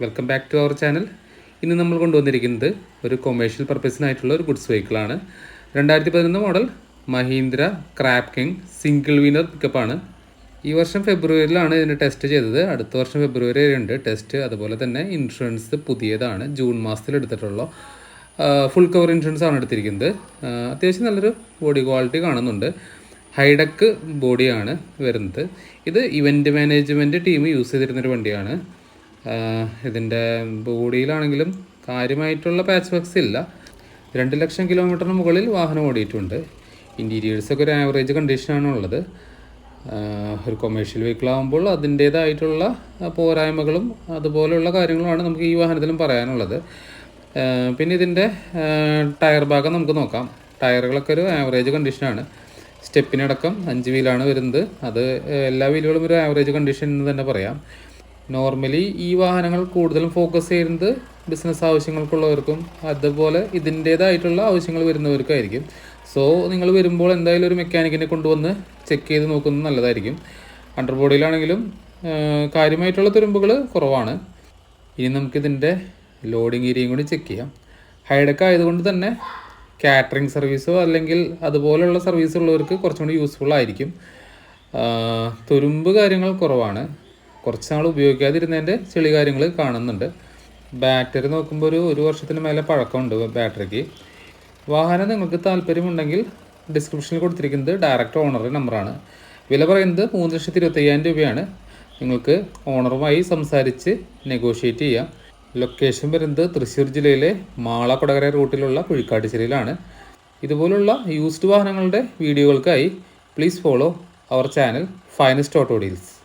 Welcome back to our channel ഇന്ന് നമ്മൾ കൊണ്ടുവന്നിരിക്കുന്നത് ഒരു കൊമേഴ്ഷ്യൽ പർപ്പസിനായിട്ടുള്ള ഒരു ഗുഡ്സ് വെഹിക്കിളാണ് രണ്ടായിരത്തി പതിനൊന്ന് model Mahindra crab king single Wiener പിക്കപ്പാണ് ഈ വർഷം ഫെബ്രുവരിയിലാണ് ഇതിന്റെ ടെസ്റ്റ് ചെയ്തത്. അടുത്ത വർഷം ഫെബ്രുവരി വരെ ഉണ്ട് ടെസ്റ്റ് അതുപോലെ തന്നെ ഇൻഷുറൻസ് പുതിയതാണ്. ജൂൺ മാസത്തിൽ എടുത്തിട്ടുള്ള ഫുൾ കവർ ഇൻഷുറൻസ് ആണ് എടുത്തിരിക്കുന്നത്. അത്യാവശ്യം നല്ലൊരു ബോഡി ക്വാളിറ്റി കാണുന്നുണ്ട്. ഹൈഡക്ക് ബോഡിയാണ് വരുന്നത്. ഇത് ഇവന്റ് മാനേജ്മെന്റ് ടീം യൂസ് ചെയ്തിരുന്നൊരു വണ്ടിയാണ്. ഇതിന്റെ ബോഡിയിലാണെങ്കിലും കാര്യമായിട്ടുള്ള പാച്ച് വർക്ക്സ് ഇല്ല. രണ്ട് ലക്ഷം കിലോമീറ്ററിന് മുകളിൽ വാഹനം ഓടിയിട്ടുണ്ട്. ഇന്റീരിയേഴ്സൊക്കെ ഒരു ആവറേജ് കണ്ടീഷനാണ് ഉള്ളത്. ഒരു കൊമേഴ്ഷ്യൽ വെഹിക്കിൾ ആകുമ്പോൾ അതിന്റേതായിട്ടുള്ള പോരായ്മകളും അതുപോലെയുള്ള കാര്യങ്ങളുമാണ് നമുക്ക് ഈ വാഹനത്തിലും പറയാനുള്ളത്. പിന്നെ ഇതിന്റെ ടയർ ഭാഗം നമുക്ക് നോക്കാം. ടയറുകളൊക്കെ ഒരു ആവറേജ് കണ്ടീഷനാണ് സ്റ്റെപ്പിനടക്കം അഞ്ച് വീലാണ് വരുന്നത്. അത് എല്ലാ വീലുകളും ഒരു ആവറേജ് കണ്ടീഷൻ എന്ന് തന്നെ പറയാം. നോർമലി ഈ വാഹനങ്ങൾ കൂടുതലും ഫോക്കസ് ചെയ്യുന്നത് ബിസിനസ് ആവശ്യങ്ങൾക്കുള്ളവർക്കും അതുപോലെ ഇതിന്റേതായിട്ടുള്ള ആവശ്യങ്ങൾ വരുന്നവർക്കായിരിക്കും. സോ നിങ്ങൾ വരുമ്പോൾ എന്തായാലും ഒരു മെക്കാനിക്കിനെ കൊണ്ടുവന്ന് ചെക്ക് ചെയ്ത് നോക്കുന്നത് നല്ലതായിരിക്കും. അണ്ടർ ബോഡിയിലാണെങ്കിലും കാര്യമായിട്ടുള്ള തുരുമ്പുകൾ കുറവാണ്. ഇനി നമുക്കിതിന്റെ ലോഡിംഗ് ഏരിയയും കൂടി ചെക്ക് ചെയ്യാം. ഹൈഡക്ക് ആയതുകൊണ്ട് തന്നെ കാറ്ററിംഗ് സർവീസോ അല്ലെങ്കിൽ അതുപോലെയുള്ള സർവീസ് ഉള്ളവർക്ക് കുറച്ചും കൂടി യൂസ്ഫുൾ ആയിരിക്കും. തുരുമ്പ് കാര്യങ്ങൾ കുറവാണ്. കുറച്ച് നാൾ ഉപയോഗിക്കാതിരുന്നതിന്റെ ചെളി കാര്യങ്ങൾ കാണുന്നുണ്ട്. ബാറ്ററി നോക്കുമ്പോൾ ഒരു ഒരു വർഷത്തിന് മേലെ പഴക്കമുണ്ട് ബാറ്ററിക്ക്. വാഹനം നിങ്ങൾക്ക് താല്പര്യമുണ്ടെങ്കിൽ ഡിസ്ക്രിപ്ഷനിൽ കൊടുത്തിരിക്കുന്നത് ഡയറക്റ്റ് ഓണറുടെ നമ്പറാണ്. വില പറയുന്നത് മൂന്ന് ലക്ഷത്തി ഇരുപത്തയ്യായിരം രൂപയാണ്. നിങ്ങൾക്ക് ഓണറുമായി സംസാരിച്ച് നെഗോഷിയേറ്റ് ചെയ്യാം. ലൊക്കേഷൻ വരുന്നത് തൃശ്ശൂർ ജില്ലയിലെ മാള കൊടകര റൂട്ടിലുള്ള കുഴിക്കാട്ടുശ്ശേരിയിലാണ് ഇതുപോലുള്ള യൂസ്ഡ് വാഹനങ്ങളുടെ വീഡിയോകൾക്കായി please follow our channel finest auto deals